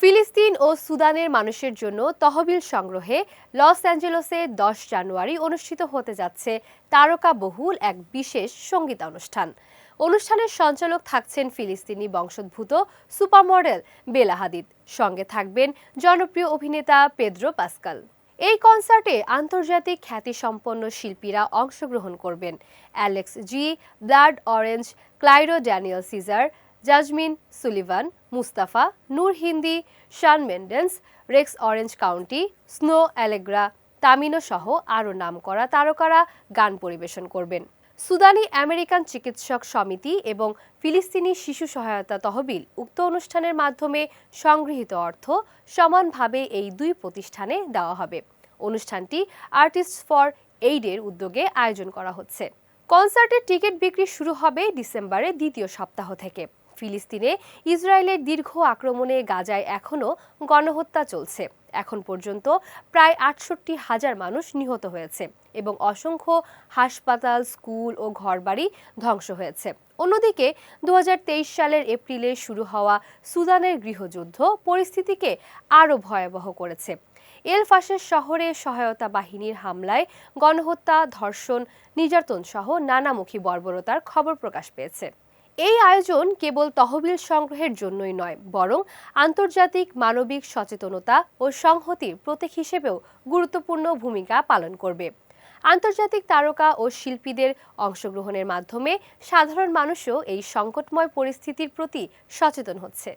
ফিলিস্তিন ও সুদানের মানুষের জন্য তহবিল সংগ্রহে লস অ্যাঞ্জেলসে দশ জানুয়ারি অনুষ্ঠিত হতে যাচ্ছে তারকা বহুল এক বিশেষ সঙ্গীতানুষ্ঠান অনুষ্ঠানের সঞ্চালক থাকছেন ফিলিস্তিনি বংশোদ্ভূত সুপারমডেল বেলা হাদিদ। সঙ্গে থাকবেন জনপ্রিয় অভিনেতা পেদ্রো পাস্কাল। এই কনসার্টে আন্তর্জাতিক খ্যাতিসম্পন্ন শিল্পীরা অংশগ্রহণ করবেন। Alex G, Blood Orange, Clairo Daniel Caesar Jazmin Sullivan Mustafa Noor Hindi শান মেন্ডেন্স Rex Orange County Snoh Aalegra Tamino সহ আরও নামকরা তারকারা গান পরিবেশন করবেন। সুদানি আমেরিকান চিকিৎসক সমিতি এবং ফিলিস্তিনি শিশু সহায়তা তহবিল উক্ত অনুষ্ঠানের মাধ্যমে সংগৃহীত অর্থ সমানভাবে এই দুই প্রতিষ্ঠানে দেওয়া হবে। অনুষ্ঠানটি আর্টিস্ট ফর এইডের উদ্যোগে আয়োজন করা হচ্ছে। কনসার্টের টিকিট বিক্রি শুরু হবে ডিসেম্বরের দ্বিতীয় সপ্তাহ থেকে। ফিলিস্তিনে ইসরায়েলের দীর্ঘ আক্রমণে গাজায় এখনও গণহত্যা চলছে। এখন পর্যন্ত প্রায় আটষট্টি হাজার মানুষ নিহত হয়েছে এবং অসংখ্য হাসপাতাল, স্কুল ও ঘরবাড়ি ধ্বংস হয়েছে। অন্যদিকে দু হাজার তেইশ সালের এপ্রিলে শুরু হওয়া সুদানের গৃহযুদ্ধ পরিস্থিতিকে আরও ভয়াবহ করেছে। এল ফাশের শহরে সহায়তা বাহিনীর হামলায় গণহত্যা, ধর্ষণ, নির্যাতন সহ নানামুখী বর্বরতার খবর প্রকাশ পেয়েছে। এই আয়োজন কেবল তহবিল সংগ্রহের জন্যই নয়, বরং আন্তর্জাতিক মানবিক সচেতনতা ও সংহতির প্রতীক হিসেবেও গুরুত্বপূর্ণ ভূমিকা পালন করবে। আন্তর্জাতিক তারকা ও শিল্পীদের অংশগ্রহণের মাধ্যমে সাধারণ মানুষও এই সংকটময় পরিস্থিতির প্রতি সচেতন হচ্ছে।